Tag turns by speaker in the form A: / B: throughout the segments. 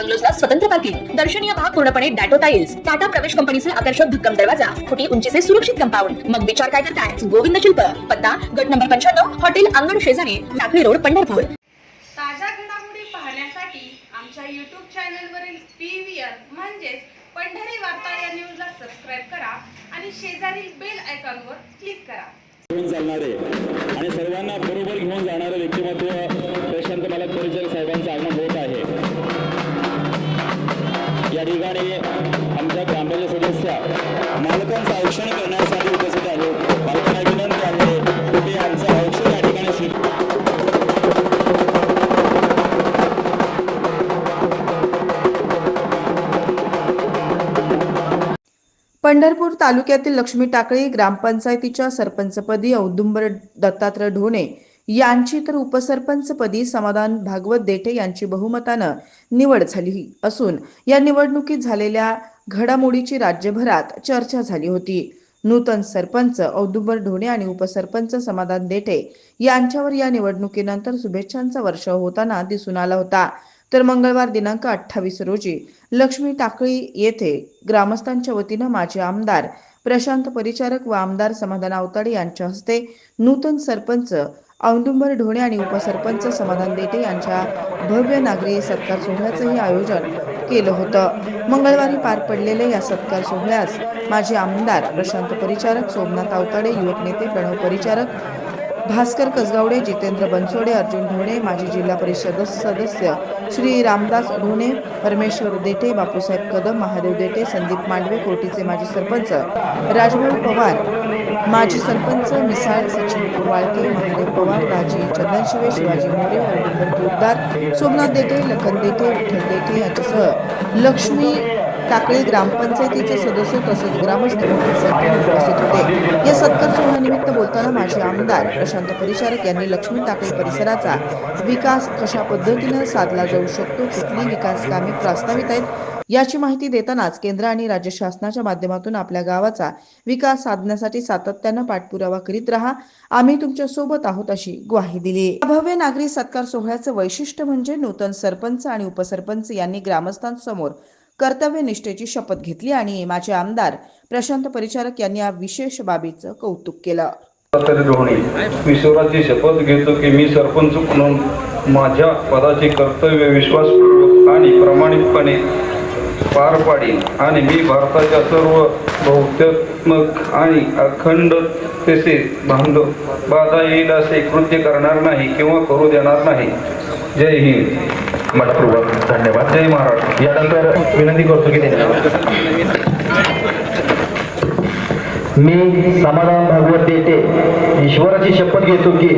A: बंगलोजला स्वतंत्र पार्किंग दर्शनीय भाग पूर्णपणे डॅटो टाइल्स टाटा प्रवेश कंपनीचे आकर्षक भक्कम दरवाजा फुटी उंचीचे सुरक्षित कंपाऊंड. मग विचार काय करताय? गोविंद शिल्प पत्ता गट नंबर पंच्याण्णव हॉटेल अंगण शेजारी टाकळी रोड पंढरपूर.
B: ताज्या घडामोडी पाहण्यासाठी आमच्या यूट्यूब चॅनलवरील पी व्ही आर म्हणजेच पंढरी वार्ता या न्यूजला सबस्क्राईब करा आणि शेजारील बेल आयकॉनवर क्लिक करा.
C: चालणारे आणि सर्वांना मालकांचं औक्षण करण्यासाठी उपस्थित आहेत मालकांना विनंती आहे. की आमचं औक्षण या ठिकाणी स्वीकार
D: पंढरपूर तालुक्यातील लक्ष्मी टाकळी ग्रामपंचायतीच्या सरपंचपदी औदुंबर दत्तात्रय ढोणे यांची तर उपसरपंचपदी समाधान भागवत देठे यांची बहुमतानं निवड झाली असून या निवडणुकीत झालेल्या घडामोडीची राज्यभरात चर्चा झाली होती. नूतन सरपंच औदुंबर ढोणे आणि उपसरपंच समाधान देठे यांच्यावर या निवडणुकीनंतर शुभेच्छांचा वर्षाव होताना दिसून आला होता. तर मंगळवार दिनांक अठ्ठावीस रोजी लक्ष्मी टाकळी येथे ग्रामस्थांच्या वतीनं माजी आमदार प्रशांत परिचारक व आमदार समाधान आवताडे यांच्या हस्ते नूतन सरपंच औदुंबर ढोणे आणि उपसरपंच समाधान देटे यांच्या भव्य नागरी सत्कार सोहळ्याचंही आयोजन केलं होतं. मंगळवारी पार पडलेल्या या सत्कार सोहळ्यास माजी आमदार प्रशांत परिचारक सोमनाथ आवताडे युवक नेते प्रणव परिचारक भास्कर कसगावडे जितेंद्र बनसोडे अर्जुन ढोणे माजी जिल्हा परिषद सदस्य श्री रामदास ढोणे परमेश्वर देठे बापूसाहेब कदम महादेव देठे संदीप मांडवे कोटीचे माजी सरपंच राजभाऊ पवार माजी सरपंच मिसाळ सचिन कुरवाळके महादेव पवार राजी चंदनशिवे शिवाजी मोरे औदुंबर सोमनाथ देठे लखन देठे विठ्ठल देठे यांच्यासह लक्ष्मी टाकळी ग्रामपंचायतीचे सदस्य तसंच ग्रामस्थ उपस्थित होते या सत्कार सोहळ्यानिमित्त बोलताना माजी आमदार प्रशांत परिचारक यांनी लक्ष्मी टाकळी परिसराचा विकास कशा पद्धतीनं साधला जाऊ शकतो कुठली विकास कामे प्रस्तावित आहेत याची माहिती देतानाच केंद्र आणि राज्य शासनाच्या माध्यमातून आपल्या गावाचा विकास साधण्यासाठी सातत्यानं पाठपुरावा करीत राहा. आम्ही तुमच्यासोबत आहोत अशी ग्वाही दिली. भव्य नागरी सत्कार सोहळ्याचं वैशिष्ट्य म्हणजे नूतन सरपंच आणि उपसरपंच यांनी ग्रामस्थांसमोर कर्तव्य निष्ठेची शपथ घेतली आणि माझे आमदार प्रशांत परिचारक यांनी या विशेष बाबीचं कौतुक केलं.
E: मी स्वराची शपथ घेतो की मी सरपंच म्हणून माझ्या पदाचे कर्तव्य विश्वासपूर्वक आणि प्रामाणिकपणे पार पाडीन आणि मी भारताच्या सर्व बहुत्यात्मक आणि अखंडतेचे बांधव बाधा येईल असे कृत्य करणार नाही किंवा करू देणार नाही. जय हिंद.
F: मनपूर्वक धन्यवाद.
E: जय महाराष्ट्र.
F: यानंतर विनंती करतो की मी समाधान भागवत देते. ईश्वराची शपथ घेतो की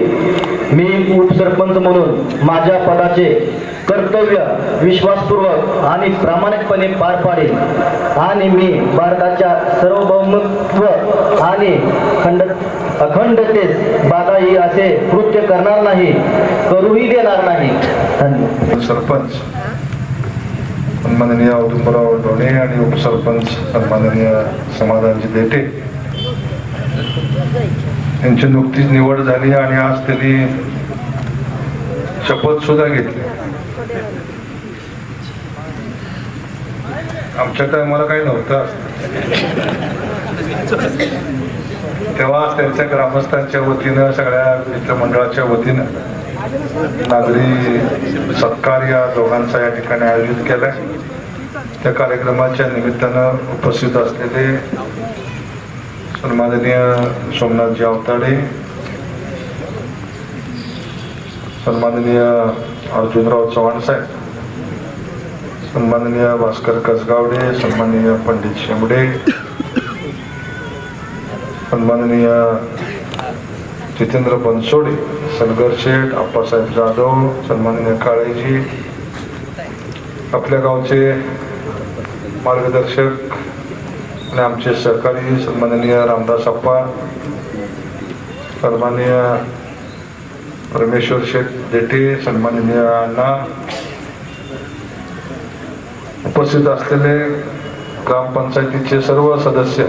F: मी उपसरपंच म्हणून माझ्या पदाचे कर्तव्य विश्वासपूर्वक आणि प्रामाणिकपणे पार पाडेन. आणि मी भारताच्या सार्वभौमत्व आणि खंड अखंडतेस बाधा येईल असे कृत्य करणार नाही करूही देणार नाही.
G: सरपंच सन्माननीय औदुंबराव डोणे आणि उपसरपंच सन्माननीय समाधानजी देटे. यांची नुकतीच निवड झाली आणि आज त्यांनी शपथ सुद्धा घेतली. आमच्या टायमाला काही नव्हतं तेव्हा त्यांच्या ग्रामस्थांच्या वतीनं सगळ्या मित्रमंडळाच्या वतीनं नागरी सत्कार या दोघांचा या ठिकाणी आयोजित केलाय. त्या कार्यक्रमाच्या निमित्तानं उपस्थित असलेले सन्माननीय सोमनाथजी अवताडे सन्माननीय अर्जुनराव चव्हाण साहेब सन्माननीय भास्कर कसगावडे सन्माननीय पंडित शेंबडे सन्माननीय जितेंद्र बनसोडे सलगर शेठ आप्पासाहेब जाधव सन्माननीय काळेजी आपल्या गावचे मार्गदर्शक आणि आमचे सहकारी सन्माननीय रामदास अप्पा सन्माननीय परमेश्वर शेठ देठे सन्माननीय अण्णा उपस्थित असलेले ग्रामपंचायतीचे सर्व सदस्य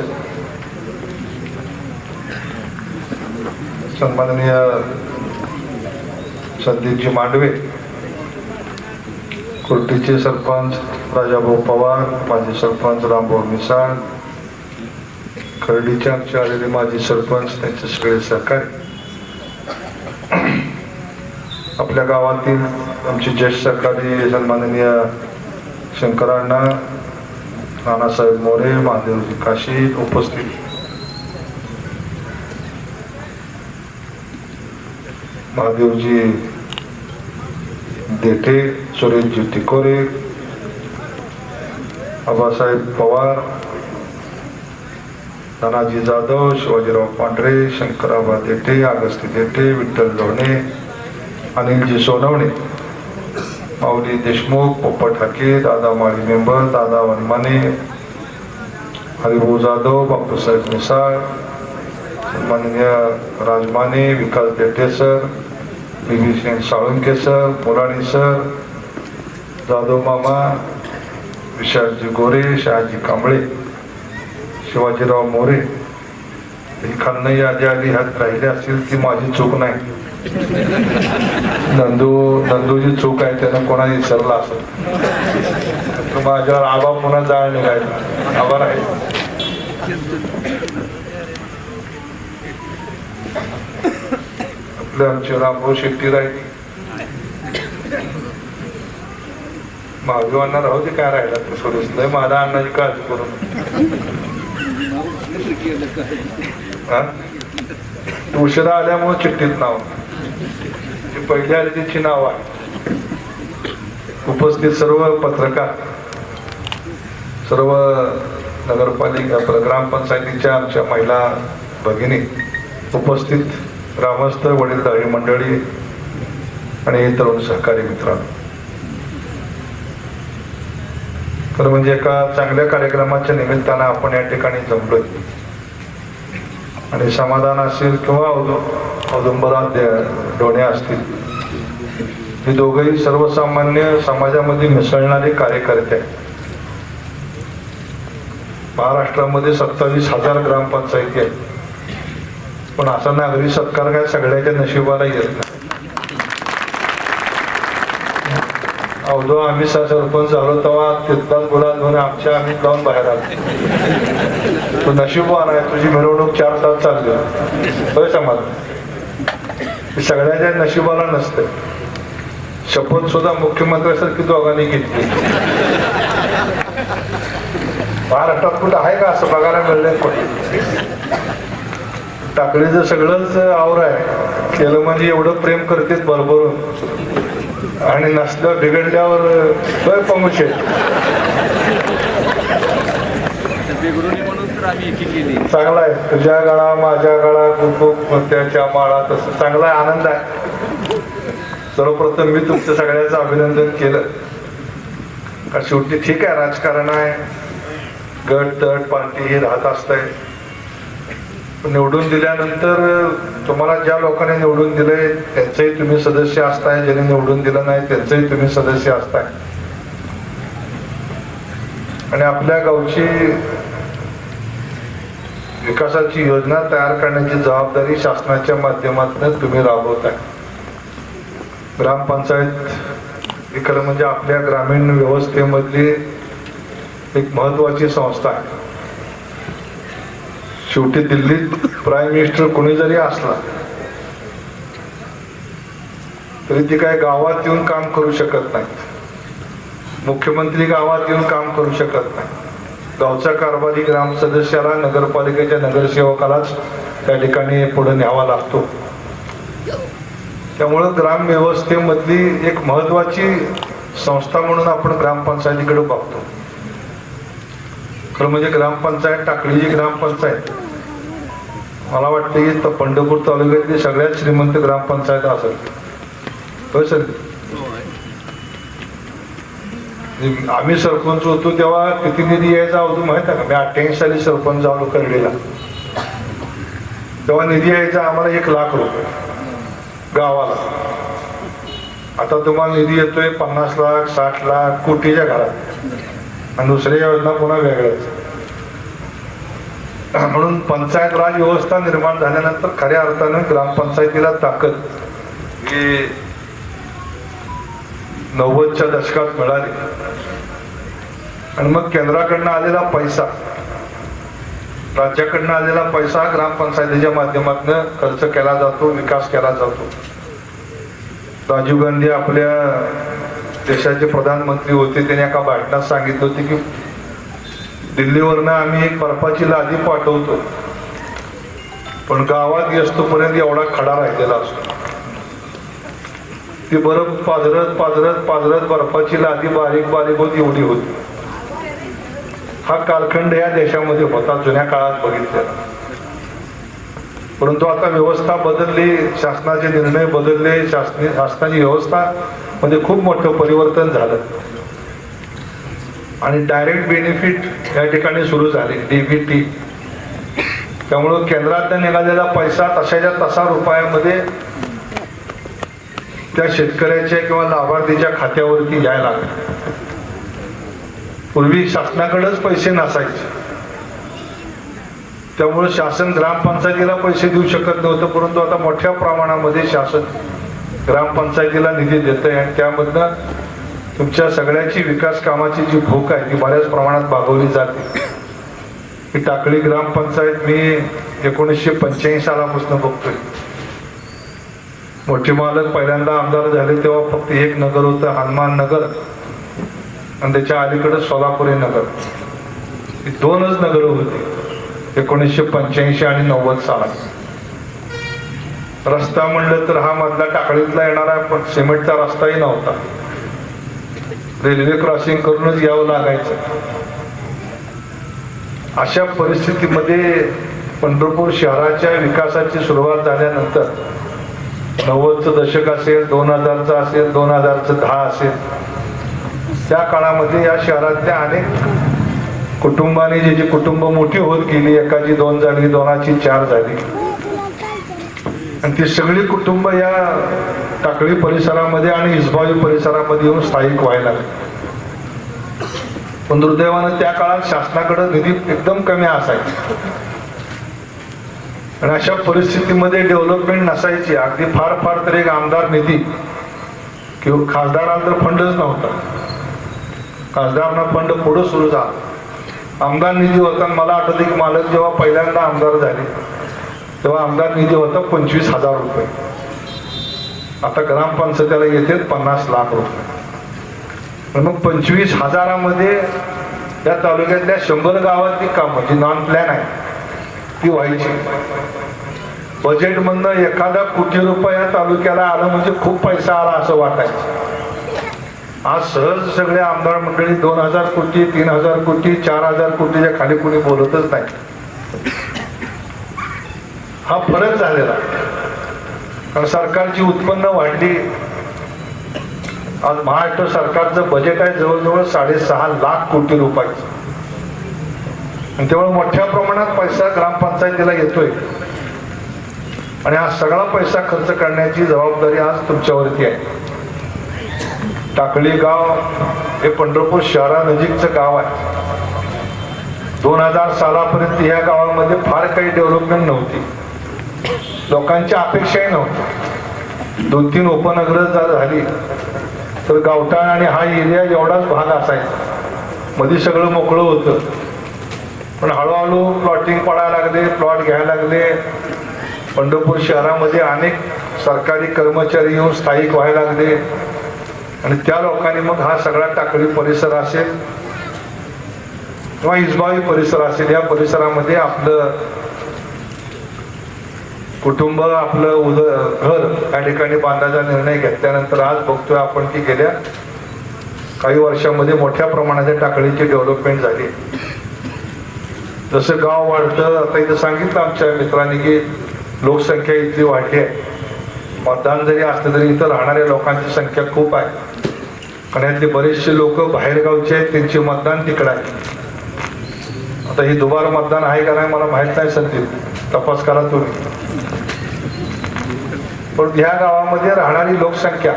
G: सन्माननीय संदीपजी मांडवे कुर्टीचे सरपंच राजाभाऊ पवार माजी सरपंच रामभाऊ मिसाळ खर्डीचे आमचे आलेले माजी सरपंच त्यांचे सगळे सहकारी आपल्या गावातील आमचे ज्येष्ठ सहकारी सन्माननीय शंकरांना नानासाहेब मोरे महादेवजी काशी उपस्थित. महादेवजी देठे सुरेशजी तिकोरे आबासाहेब पवार धनाजी जाधव शिवाजीराव पांढरे शंकराबा देठे अगस्ती देठे विठ्ठल लोणे अनिलजी सोनवणे माऊली देशमुख पोपट ठाके दादा माळी मेंबर दादा वनमाने हरिभाऊ जाधव बापूसाहेब मिसाळ सन्माननीय Rajmane Vikas Dethe sir B Salunke sir Murani sir Jadhav मामा विशालजी गोरे शहाजी कांबळे. शिवाजीराव मोरे ही खालनं यादी आली ह्यात राहिली असतील ती माझी चूक नाही. नंदू नंदूची चूक आहे त्यानं कोणाला विसरला असेल तर माझ्यावर आबा पुन्हा जाळ निघायला आभार आहे. आपले आमचे रामभाऊ शेट्टी राहिली महादेवांना राहू दे काय राहिला ते सोडून. नाही माझ्या अण्णाची काळजी करून. उशिरा आल्यामुळे चिठ्ठीत नाव. पहिल्या पहिली आली तिची नाव आहे. उपस्थित सर्व पत्रकार सर्व नगरपालिका ग्रामपंचायतीच्या आमच्या महिला भगिनी उपस्थित ग्रामस्थ वडीलधारी मंडळी आणि तरुण सहकारी मित्रांनो. तर म्हणजे एका चांगल्या कार्यक्रमाच्या निमित्तानं आपण या ठिकाणी जमलोय. आणि समाधान असेल किंवा औदुंबराध्य डोण्या डोणे असतील हे दोघंही सर्वसामान्य समाजामध्ये मिसळणारे कार्यकर्ते आहेत. महाराष्ट्रामध्ये सत्तावीस हजार ग्रामपंचायती आहेत. पण असा नागरी सत्कार काय सगळ्याच्या नशिबाला येत नाही. अवधो आम्ही सा- सरपंच झालो तेव्हा तिथलाच गुलाल घेऊन आमच्या आम्ही जाऊन बाहेर आलो. तू नशीबवान आहे तुझी मिरवणूक चार तास चालली होय समाज? सगळ्याच्या नशिबाला नसते शपथ सुद्धा मुख्यमंत्र्यासारखी दोघांनी घेतली. महाराष्ट्रात कुठं आहे का असं बघायला मिळलंय कुठे टाकळीचं सगळंच आवर आहे. केलं म्हणजे एवढं प्रेम करतेच भरभरून. आणि नसलं बिघडल्यावर काय पंगू चांगला आहे. तुझ्या गळा माझ्या गळा कुकुक त्याच्या माळा तसं चांगला आहे, आनंद आहे. सर्वप्रथम मी तुमचं सगळ्याचं अभिनंदन केलं. कारण शेवटी ठीक आहे राजकारण आहे. गट तट पार्टी हे राहत असतंय. निवडून दिल्यानंतर तुम्हाला ज्या लोकांनी निवडून दिले त्यांचंही तुम्ही सदस्य असताय. ज्यांनी निवडून दिलं नाही त्यांचंही तुम्ही सदस्य असताय. आणि आपल्या गावची विकासाची योजना तयार करण्याची जबाबदारी शासनाच्या माध्यमातून तुम्ही राबवताय. ग्रामपंचायत ही खरं म्हणजे आपल्या ग्रामीण व्यवस्थेमधली एक महत्वाची संस्था आहे. शेवटी दिल्लीत प्राईम मिनिस्टर कोणी जरी असला तरी ती काय गावात येऊन काम करू शकत नाहीत मुख्यमंत्री गावात येऊन काम करू शकत नाही. गावचा कारभारी ग्राम सदस्याला नगरपालिकेच्या नगरसेवकालाच त्या ठिकाणी पुढे न्यावा लागतो. त्यामुळं ग्राम व्यवस्थेमधली एक महत्वाची संस्था म्हणून आपण ग्रामपंचायतीकडे बघतो. खरं म्हणजे ग्रामपंचायत टाकळीची ग्रामपंचायत. मला वाटतं की पंढरपूर तालुक्यातली सगळ्यात श्रीमंत ग्रामपंचायत असेल. होय सर? आम्ही सरपंच होतो तेव्हा किती निधी यायचा होतो माहीत आहे का? मी अठ्ठ्याऐंशी साली सरपंच झालो करलेला तेव्हा निधी यायचा आम्हाला एक लाख रुपये गावाला. आता तुम्हाला निधी येतोय पन्नास लाख साठ लाख कोटीच्या घरात. आणि दुसऱ्या योजना पुन्हा वेगळ्याच. म्हणून पंचायत राज व्यवस्था निर्माण झाल्यानंतर खऱ्या अर्थानं ग्रामपंचायतीला ताकद ही नव्वदच्या दशकात मिळाली. आणि मग केंद्राकडनं आलेला पैसा राज्याकडनं आलेला पैसा ग्रामपंचायतीच्या माध्यमातून खर्च केला जातो विकास केला जातो. राजीव गांधी आपल्या देशाचे प्रधानमंत्री होते त्यांनी एका भाषणात सांगितलं होते की दिल्लीवरनं आम्ही एक बर्फाची लादी पाठवतो पण गावात येस्तोपर्यंत एवढा खडा राहिलेला असतो. ती बर्फ पाजरत पाजरत पाजरत बर्फाची लादी बारीक बारीक होत एवढी होती. हा कालखंड या देशामध्ये होता जुन्या काळात बघितलेला परंतु आता व्यवस्था बदलली शासनाचे निर्णय बदलले शासनी शासनाची व्यवस्था मध्ये खूप मोठं परिवर्तन झालं. आणि डायरेक्ट बेनिफिट या ठिकाणी सुरू झाले डीबीटी त्यामुळं केंद्रात निघालेला पैसा तशाच्या तसा रुपयामध्ये त्या शेतकऱ्याच्या किंवा लाभार्थीच्या खात्यावरती यायला लागले. पूर्वी शासनाकडेच पैसे नसायचे. त्यामुळे शासन ग्रामपंचायतीला पैसे देऊ शकत नव्हतं परंतु आता मोठ्या प्रमाणामध्ये शासन ग्रामपंचायतीला निधी देत आहे आणि त्यामधनं तुमच्या सगळ्याची विकास कामाची जी भूक आहे ती बऱ्याच प्रमाणात भागवली जाते. ही टाकळी ग्रामपंचायत मी एकोणीसशे पंच्याऐंशी सालापासून बघतोय. मोठी मालक पहिल्यांदा आमदार झाले तेव्हा फक्त एक नगर होतं हनुमान नगर. आणि त्याच्या अलीकडे सोलापुरी नगर. ही दोनच नगर होती एकोणीसशे पंच्याऐंशी आणि नव्वद सालात. रस्ता म्हणलं तर हा मधला टाकळीतला येणारा पण सिमेंटचा रस्ताही नव्हता. रेल्वे क्रॉसिंग करूनच यावं लागायचं. अशा परिस्थितीमध्ये पंढरपूर शहराच्या विकासाची सुरुवात झाल्यानंतर नव्वदचं दशक असेल दोन हजारचं असेल दोन हजारचं दहा असेल त्या काळामध्ये या शहरातल्या अनेक कुटुंबाने जे जे कुटुंब मोठी होत गेली एकाची दोन झाली दोनाची चार झाली आणि ती सगळी कुटुंब या टाकळी परिसरामध्ये आणि इस्बावी परिसरामध्ये येऊन स्थायिक व्हायला पण दुर्दैवानं त्या काळात शासनाकडे निधी एकदम कमी असायचा. आणि अशा परिस्थितीमध्ये डेव्हलपमेंट नसायची. अगदी फार फार तर एक आमदार निधी किंवा खासदाराला तर फंडच नव्हता. खासदारांना फंड पुढं सुरू झाला. आमदार निधी होता मला आठवते की मालक जेव्हा पहिल्यांदा आमदार झाले तेव्हा आमदार निधी होता पंचवीस हजार रुपये. आता ग्रामपंचायतीला येते पन्नास लाख रुपये. मग पंचवीस हजारामध्ये या तालुक्यातल्या शंभर गावातली कामं जी नॉन प्लॅन आहे ती व्हायची. बजेटमधनं एखादा कोटी रुपये या तालुक्याला आलं म्हणजे खूप पैसा आला असं वाटायचं. आज सहज सगळे आमदार मंडळी दोन हजार कोटी तीन हजार कोटी चार हजार कोटीच्या खाली कोणी बोलतच नाही. हा फरक झालेला. कारण सरकारची उत्पन्न वाढली. आज महाराष्ट्र सरकारचं बजेट आहे जवळजवळ साडेसहा लाख कोटी रुपयाचं. आणि तेवढं मोठ्या प्रमाणात पैसा ग्रामपंचायतीला येतोय. आणि हा सगळा पैसा खर्च करण्याची जबाबदारी आज तुमच्यावरती आहे. टाकळी गाव हे पंढरपूर शहरानजीकचं गाव आहे. दोन हजार सालापर्यंत या गावामध्ये फार काही डेव्हलपमेंट नव्हती. लोकांची अपेक्षाही नव्हत्या दोन तीन उपनगर जर झाली तर गावठाण आणि हा एरिया एवढाच भाग असायचा. मध्ये सगळं मोकळं होतं. पण हळूहळू प्लॉटिंग पडायला लागले प्लॉट घ्यायला लागले. पंढरपूर शहरामध्ये अनेक सरकारी कर्मचारी येऊन स्थायिक व्हायला लागले. आणि त्या लोकांनी मग हा सगळा टाकळी परिसर असेल किंवा इजबावी परिसर असेल या परिसरामध्ये आपलं कुटुंब आपलं उद घर या ठिकाणी बांधायचा निर्णय घेतल्यानंतर आज बघतोय आपण की गेल्या काही वर्षामध्ये मोठ्या प्रमाणाच्या टाकळीची डेव्हलपमेंट झाली. जसं गाव वाढतं आता इथं सांगितलं आमच्या मित्रांनी की लोकसंख्या इथली वाढली आहे. मतदान जरी असलं तरी इथं राहणाऱ्या लोकांची संख्या खूप आहे. आणि यातले बरेचसे लोक बाहेरगावचे आहेत त्यांचे मतदान तिकडं आहे. आता हे दुबार मतदान आहे का नाही मला माहीत नाही सध्या तपास करा तुम्ही. पण ह्या गावामध्ये राहणारी लोकसंख्या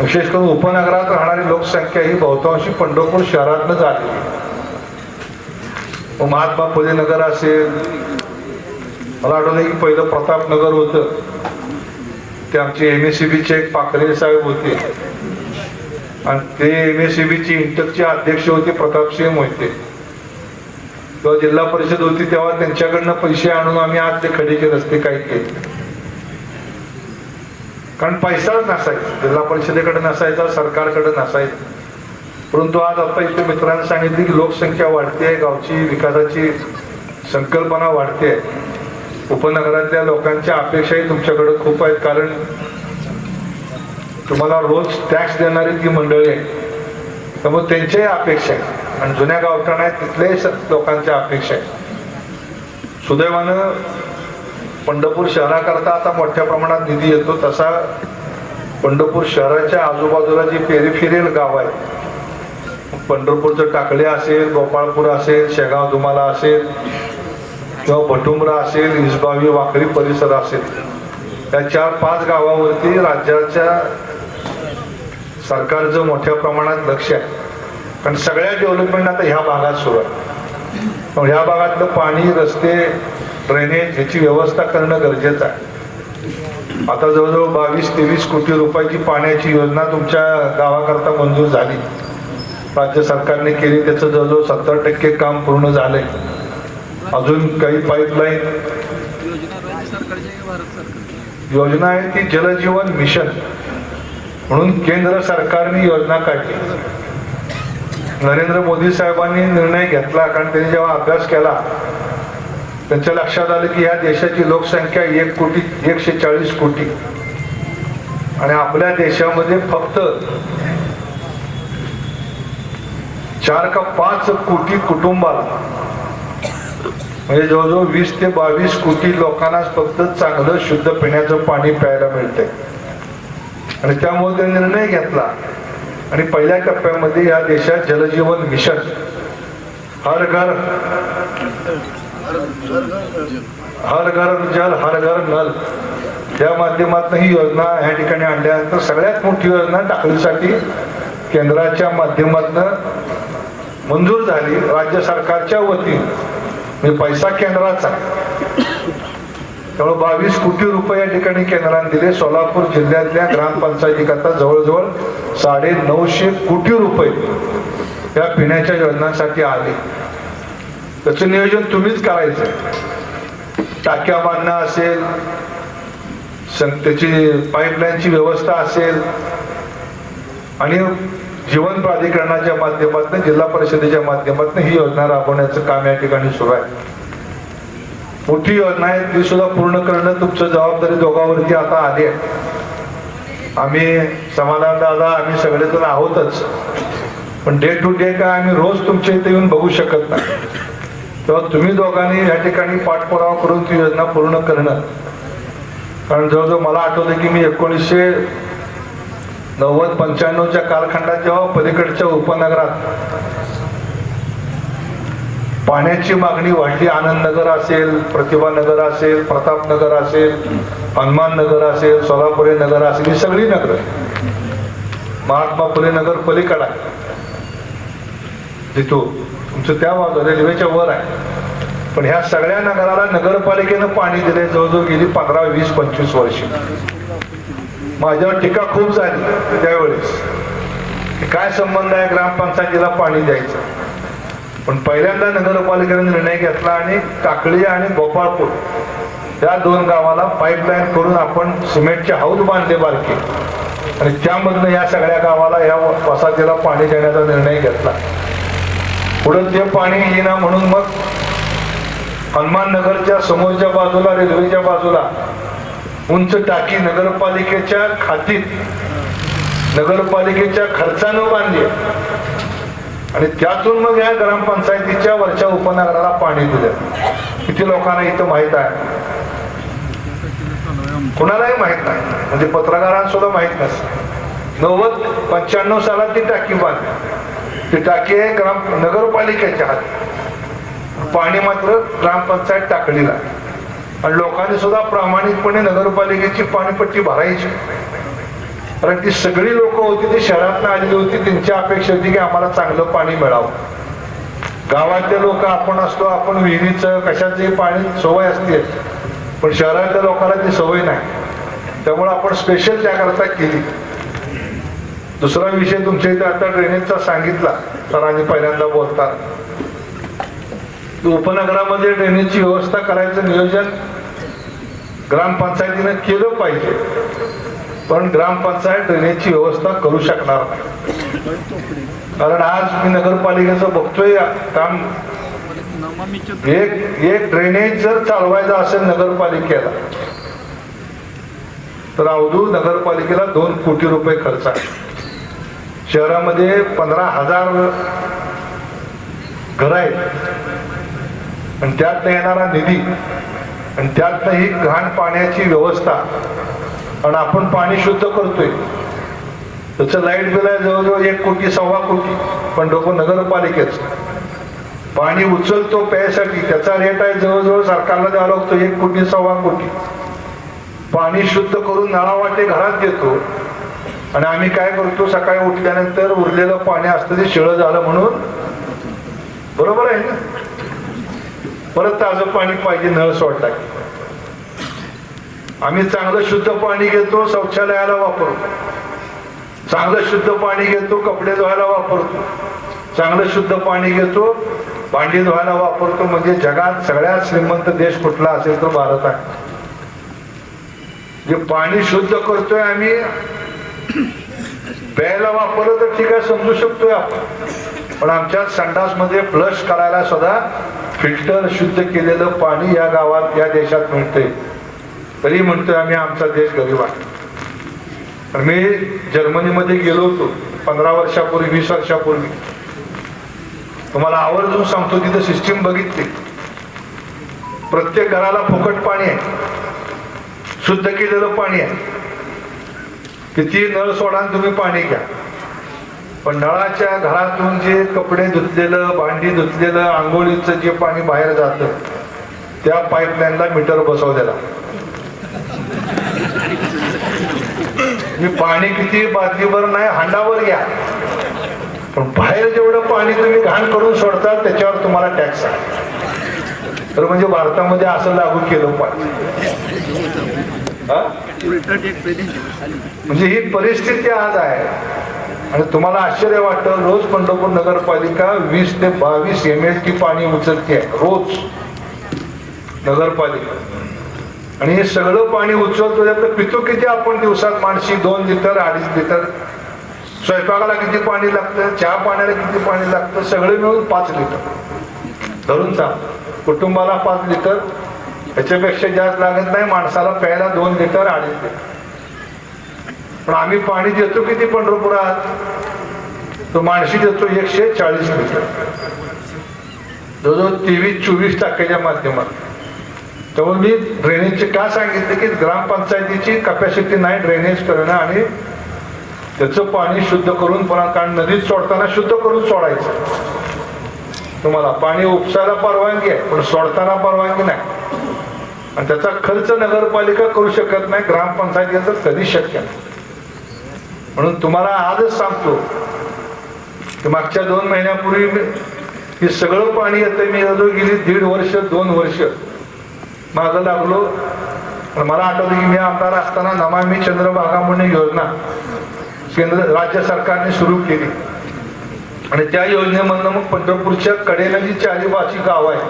G: विशेष करून उपनगरात राहणारी लोकसंख्या ही बहुतांशी पंढरपूर शहरातनं झाली. महात्मा फुले नगर असेल मला आठवलं की पहिलं प्रतापनगर होतं. ते आमचे एम एस सी बीचे एक पाखरे साहेब होते. आणि ते एम एस सी बीची इंटकचे अध्यक्ष होते प्रतापसिंह मोहिते. तेव्हा जिल्हा परिषद होती तेव्हा त्यांच्याकडनं पैसे आणून आम्ही आज ते खडीचे रस्ते काही केले. कारण पैसाच नसायचा. जिल्हा परिषदेकडे नसायचा सरकारकडे नसायचा. परंतु आज आता इथे मित्रांनी सांगितले की लोकसंख्या वाढते गावची विकासाची संकल्पना वाढते उपनगरातल्या लोकांच्या अपेक्षाही तुमच्याकडे खूप आहेत. कारण तुम्हाला रोज टॅक्स देणारी ती मंडळी आहे त्यामुळे त्यांच्याही अपेक्षा आहेत. आणि जुन्या गावठाण आहेत तिथल्याही स- लोकांच्या अपेक्षा आहेत. सुदैवानं पंढरपूर शहराकरता आता मोठ्या प्रमाणात निधी येतो. तसा पंढरपूर शहराच्या आजूबाजूला जी पेरिफेरियल गाव आहे पंढरपूरचं टाकळे असेल गोपाळपूर असेल शेगाव दुमाला असेल किंवा भटुंबरा असेल इसबावी वाकडी परिसर असेल या चार पाच गावावरती राज्याच्या सरकारचं मोठ्या प्रमाणात लक्ष आहे. कारण सगळ्या डेव्हलपमेंट आता ह्या भागात सुरू आहे. मग ह्या भागातलं पाणी रस्ते ड्रेनेज ह्याची व्यवस्था करणं गरजेचं आहे. आता जवळजवळ बावीस तेवीस कोटी रुपयाची पाण्याची योजना तुमच्या गावाकरता मंजूर झाली. राज्य सरकारने केली त्याचं जवळजवळ सत्तर टक्के काम पूर्ण झालंय. अजून काही पाईपलाईन योजना आहे ती जलजीवन मिशन. म्हणून केंद्र सरकारने योजना काढली. नरेंद्र मोदी साहेबांनी निर्णय घेतला कारण त्यांनी जेव्हा अभ्यास केला त्यांच्या लक्षात आलं की या देशाची लोकसंख्या एक कोटी एकशे चाळीस कोटी. आणि आपल्या देशामध्ये फक्त चार का पाच कोटी कुटुंबाला. म्हणजे जवळजवळ वीस ते बावीस कोटी लोकांना फक्त चांगलं शुद्ध पिण्याचं पाणी प्यायला मिळतंय. आणि त्यामुळे त्यांनी निर्णय घेतला. आणि पहिल्या टप्प्यामध्ये या देशात जलजीवन मिशन. हर घर हर घर जल हर घर नल. या माध्यमातून ही योजना ह्या ठिकाणी आणल्यानंतर सगळ्यात मोठी योजना टाकळीसाठी केंद्राच्या माध्यमातून मंजूर झाली. राज्य सरकारच्या वतीने मी पैसा केंद्राचा त्यामुळे बावीस कोटी रुपये या ठिकाणी केंद्राने दिले. सोलापूर जिल्ह्यातल्या ग्रामपंचायतीकरता जवळजवळ साडे नऊशे कोटी रुपये या पिण्याच्या योजनांसाठी आले. त्याचं नियोजन तुम्हीच करायचं टाक्या बांधणं असेल त्याची पाईपलाईनची व्यवस्था असेल आणि जीवन प्राधिकरणाच्या माध्यमातून जिल्हा परिषदेच्या माध्यमातून ही योजना राबवण्याचं काम या ठिकाणी सुरू आहे. मोठी योजना आहे ती सुद्धा पूर्ण करणं तुमचं जबाबदारी दोघांवरती आता आली आहे. आम्ही समाधान दादा आम्ही सगळेजण आहोतच. पण डे टू डे काय आम्ही रोज तुमच्या इथे येऊन बघू शकत नाही. तेव्हा तुम्ही दोघांनी या ठिकाणी पाठपुरावा करून ती योजना पूर्ण करणं. कारण जवळजवळ मला आठवतं की मी एकोणीसशे नव्वद पंच्याण्णवच्या कालखंडात जेव्हा पलीकडच्या उपनगरात पाण्याची मागणी वाढली आनंदनगर असेल प्रतिभा नगर असेल प्रतापनगर असेल हनुमान नगर असेल सोलापुरे नगर असेल ही सगळी नगर. महात्मा फुले नगर पलीकडा तिथून तुमचं त्या बाजू रेल्वेच्या वर आहे. पण ह्या सगळ्या नगराला नगरपालिकेनं पाणी दिले जवळजवळ गेली पंधरा वीस पंचवीस वर्ष. माझ्यावर टीका खूप झाली त्यावेळेस. काय संबंध आहे ग्रामपंचायतीला पाणी द्यायचं? पण पहिल्यांदा नगरपालिकेने निर्णय घेतला आणि काकळी आणि गोपाळपूर या दोन गावाला पाईपलाईन करून आपण सिमेंटचे हौद बांधले बारके. आणि त्यामधनं या सगळ्या गावाला या वसाहतीला पाणी देण्याचा निर्णय घेतला. पुढं ते पाणी येईना म्हणून मग हनुमान नगरच्या समोरच्या बाजूला रेल्वेच्या बाजूला उंच टाकी नगरपालिकेच्या खातीत नगरपालिकेच्या खर्चानं बांधली. आणि त्यातून मग या ग्रामपंचायतीच्या वरच्या उपनगराला पाणी दिलं. किती लोकांना इथं माहीत आहे? कुणालाही माहीत नाही. म्हणजे पत्रकारांसुद्धा माहीत नसतं. नव्वद पंच्याण्णव सालात ती टाकी बांधली. ते टाकी आहे ग्राम नगरपालिकेच्या हात. पाणी मात्र ग्रामपंचायत टाकलीला आणि लोकांनी सुद्धा प्रामाणिकपणे नगरपालिकेची पाणीपट्टी भरायची. कारण ती सगळी लोक होती ती शहरातनं आलेली होती त्यांची अपेक्षा होती की आम्हाला चांगलं पाणी मिळावं. गावातले लोक आपण असतो आपण विहिरीचं कशाचंही पाणी सवय असते. पण शहरातल्या लोकांना ती सवय नाही. त्यामुळे आपण स्पेशल त्याकरता केली. दुसरा विषय तुमच्या इथे आता ड्रेनेजचा सांगितला सरांनी पहिल्यांदा बोलतात उपनगरामध्ये ड्रेनेजची व्यवस्था करायचं नियोजन ग्रामपंचायतीनं केलं पाहिजे. पण ग्रामपंचायत ड्रेनेजची व्यवस्था करू शकणार नाही. कारण आज मी नगरपालिकेचं बघतोय काम एक एक ड्रेनेज जर चालवायचा असेल नगरपालिकेला तर अवधू नगरपालिकेला दोन कोटी रुपये खर्च आहे. शहरामध्ये पंधरा हजार घर आहेत. आणि त्यातनं येणारा निधी आणि त्यातनं ही घाण पाण्याची व्यवस्था. आणि आपण पाणी शुद्ध करतोय. त्याचं लाइट बिल आहे जवळजवळ एक कोटी सव्वा कोटी. पण डोकं नगरपालिकेच. पाणी उचलतो प्यायसाठी. त्याचा रेट आहे जवळजवळ सरकारला द्यावा लागतो एक कोटी सव्वा कोटी. पाणी शुद्ध करून नळावाटे घरात देतो. आणि आम्ही काय करतो सकाळी उठल्यानंतर उरलेलं पाणी असतं ते शिळं झालं म्हणून. बरोबर आहे ना? परत ताजं पाणी पाहिजे नळ सोडला आम्ही चांगलं शुद्ध पाणी घेतो शौचालयाला वापरतो. चांगलं शुद्ध पाणी घेतो कपडे धुवायला वापरतो. चांगलं शुद्ध पाणी घेतो भांडी धुवायला वापरतो म्हणजे जगात सगळ्यात श्रीमंत देश कुठला असेल तर भारत आहे. जे पाणी शुद्ध करतोय आम्ही प्यायला वापरलं तर ठीक आहे समजू शकतोय आपण. पण आमच्या संडासमध्ये फ्लश करायला सुद्धा फिल्टर शुद्ध केलेलं पाणी या गावात या देशात मिळते तरी म्हणतोय आम्ही आमचा देश गरीब आहे. पण मी जर्मनीमध्ये गेलो होतो पंधरा वर्षापूर्वी वीस वर्षापूर्वी. तुम्हाला आवर्जून सांगतो तिथं सिस्टीम बघितली. प्रत्येक घराला फुकट पाणी आहे. शुद्ध केलेलं पाणी आहे. किती नळ सोडा तुम्ही पाणी घ्या. पण नळाच्या घरातून जे कपडे धुतलेलं भांडी धुतलेलं आंघोळीचं जे पाणी बाहेर जातं त्या पाईपलाईनला मीटर बसवलेला. मी पाणी किती बादलीवर नाही हांडावर घ्या. पण बाहेर जेवढं पाणी तुम्ही घाण करून सोडता त्याच्यावर तुम्हाला टॅक्स आहे. तर म्हणजे भारतामध्ये असं लागू केलं पाहिजे. म्हणजे ही परिस्थिती आज आहे. आणि तुम्हाला आश्चर्य वाटतं रोज पंढरपूर नगरपालिका वीस ते बावीस एम एल टी पाणी उचलते रोज. नगरपालिका. आणि हे सगळं पाणी उचलतो त्यातलं पितो किती आपण दिवसात? माणशी दोन लिटर अडीच लिटर. स्वयंपाकाला किती पाणी लागतं? चहा पाण्याला किती पाणी लागतं? सगळं मिळून पाच लिटर. धरून चाल. कुटुंबाला पाच लिटर. त्याच्यापेक्षा जास्त लागत नाही माणसाला प्यायला दोन लिटर अडीच लिटर. पण आम्ही पाणी देतो किती पंढरपुरात? तो माणशी देतो एकशे चाळीस लिटर. जवळजवळ तेवीस चोवीस टक्क्याच्या माध्यमात. त्यामुळे मी ड्रेनेजचे का सांगितले की ग्रामपंचायतीची कपॅसिटी नाही ड्रेनेज करणं आणि त्याचं पाणी शुद्ध करून पुन्हा कारण नदीत सोडताना शुद्ध करून सोडायचं. तुम्हाला पाणी उपसायला परवानगी आहे पण सोडताना परवानगी नाही. आणि त्याचा खर्च नगरपालिका करू शकत नाही ग्रामपंचायतीचं कधीच शक्य नाही. म्हणून तुम्हाला आजच सांगतो की मागच्या दोन महिन्यापूर्वी मी- हे सगळं पाणी येतं मी जवळ गेली दीड वर्ष दोन वर्ष मागं लागलो. पण मला आठवतं की मी आमदार असताना नमामी चंद्रभागा म्हणून योजना केंद्र राज्य सरकारने सुरू केली. आणि त्या योजनेमधनं मग पंढरपूरच्या कडेला जी गाव आहे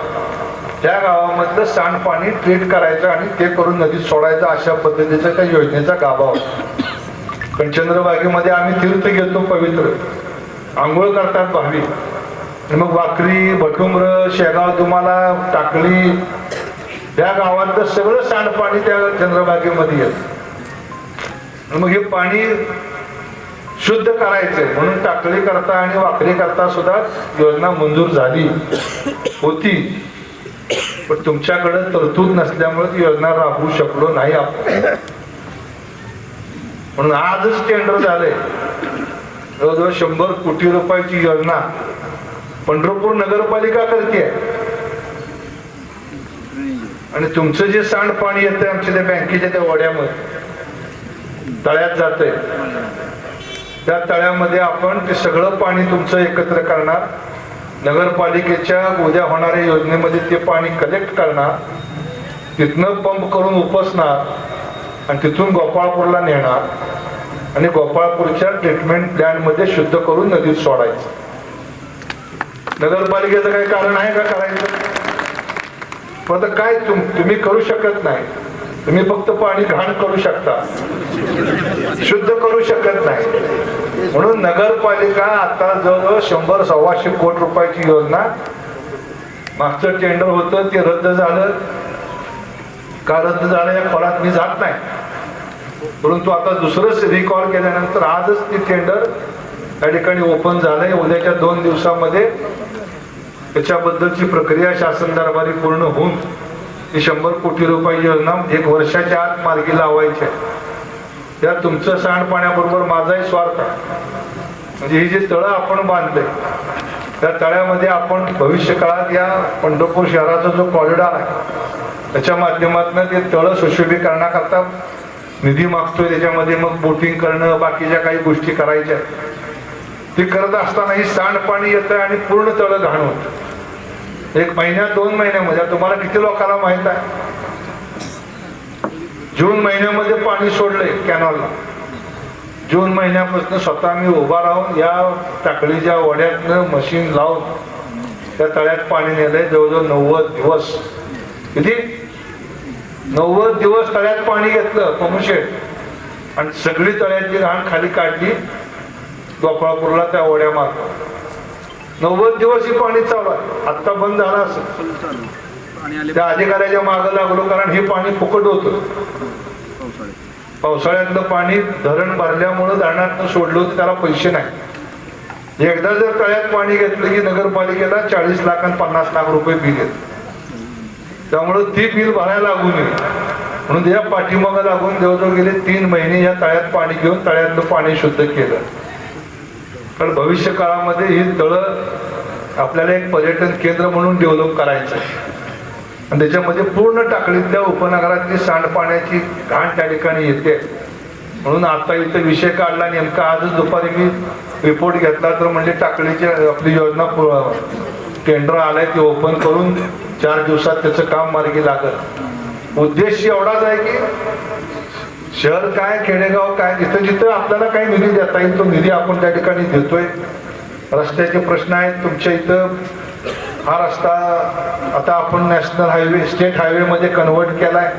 G: त्या गावामधलं सांडपाणी ट्रीट करायचं आणि ते करून नदीत सोडायचं अशा पद्धतीचा त्या योजनेचा गाभा होता. पण चंद्रभागेमध्ये आम्ही तीर्थ घेतो पवित्र. आंघोळ करतात भावी. मग वाकरी भटुंबर शेगाव तुम्हाला टाकली. त्या गावातलं सगळं सांडपाणी त्या चंद्रभागेमध्ये येतं. मग हे पाणी शुद्ध करायचं म्हणून टाकळी करता आणि वाकरी करता सुद्धा योजना मंजूर झाली होती. पण तुमच्याकडे तरतूद नसल्यामुळे ती योजना राबवू शकलो नाही आपण. म्हणून आजच टेंडर झालंय जवळजवळ शंभर कोटी रुपयाची योजना पंढरपूर नगरपालिका करते. आणि तुमचं जे सांडपाणी येतंय आमच्या त्या बँकेच्या त्या वड्यामध्ये तळ्यात जातंय. त्या तळ्यामध्ये आपण ते सगळं पाणी तुमचं एकत्र करणार. नगरपालिकेच्या उद्या होणाऱ्या योजनेमध्ये ते पाणी कलेक्ट करणार तिथनं पंप करून उपसणार आणि तिथून गोपाळपूरला नेणार आणि गोपाळपूरच्या ट्रीटमेंट प्लॅनमध्ये शुद्ध करून नदीत सोडायचं. नगरपालिकेचं काही कारण आहे का करायचं? पण आता काय तुम तुम्ही करू शकत नाही. तुम्ही फक्त पाणी घाण करू शकता. शुद्ध करू शकत नाही. म्हणून नगरपालिका आता जवळजवळ शंभर सव्वाशे कोटी रुपयाची योजना मागचं टेंडर होतं ते रद्द झालं. का रद्द झालं या खोलात मी जात नाही. परंतु आता दुसरंच रिकॉल केल्यानंतर आजच ते टेंडर त्या ठिकाणी ओपन झालंय. उद्याच्या दोन दिवसामध्ये त्याच्याबद्दलची प्रक्रिया शासन दरबारी पूर्ण होऊन ही शंभर कोटी रुपये योजना एक वर्षाच्या आत मार्गी लावायची आहे. त्या तुमचं सांडपाण्याबरोबर माझाही स्वार्थ. म्हणजे ही जी तळं आपण बांधले त्या तळ्यामध्ये आपण भविष्य काळात या पंढरपूर शहराचा जो कॉरिडॉर आहे त्याच्या माध्यमातून ते तळं सुशोभीकरणाकरता निधी मागतोय. त्याच्यामध्ये मग बोटिंग करणं बाकीच्या काही गोष्टी करायच्या. ते करत असताना ही सांडपाणी येतं आणि पूर्ण तळं घाण होतं. एक महिन्यात दोन महिन्यामध्ये. तुम्हाला किती लोकांना माहीत आहे? जून महिन्यामध्ये पाणी सोडलंय कॅनॉलला जून महिन्यापासून स्वतः मी उभा राहून या टाकळीच्या वड्यातनं मशीन लावून त्या तळ्यात पाणी नेलंय. जवळजवळ नव्वद दिवस. किती? नव्वद दिवस तळ्यात पाणी घेतलं पमुशेट आणि सगळी तळ्याची घाण खाली काढली. गोपाळपूरला त्या वड्या मारतो नव्वद दिवस ही पाणी चालू आहे. आत्ता बंद झाला असं. त्या अधिकाऱ्याच्या मागं लागलो कारण हे पाणी फुकट होतं. पावसाळ्यातलं पाणी धरण भरल्यामुळं धरणातनं सोडलं होतं त्याला पैसे नाही. एकदा जर तळ्यात पाणी घेतलं की नगरपालिकेला चाळीस लाख आणि पन्नास लाख रुपये बिल येत. त्यामुळं ती बिल भरायला लागू नये. म्हणून त्याच्या पाठीमागं लागून जवळजवळ गेले तीन महिने या तळ्यात पाणी घेऊन तळ्यातलं पाणी शुद्ध केलं. कारण भविष्य काळामध्ये ही तळं आपल्याला एक पर्यटन केंद्र म्हणून डेव्हलप करायचं आहे. आणि त्याच्यामध्ये पूर्ण टाकळीतल्या उपनगरातली सांडपाण्याची घाण त्या ठिकाणी येते. म्हणून आता इथं विषय काढला नेमका आजच दुपारी मी रिपोर्ट घेतला तर म्हणजे टाकळीची आपली योजना टेंडर आलाय ते ओपन करून चार दिवसात त्याचं काम मार्गी लागत उद्देश एवढाच आहे की शहर काय खेडेगाव काय जिथं जिथं आपल्याला काही निधी देता येईल तो निधी आपण त्या ठिकाणी देतोय. रस्त्याचे प्रश्न आहेत तुमच्या इथं हा रस्ता आता आपण नॅशनल हायवे स्टेट हायवे मध्ये कन्वर्ट केलाय.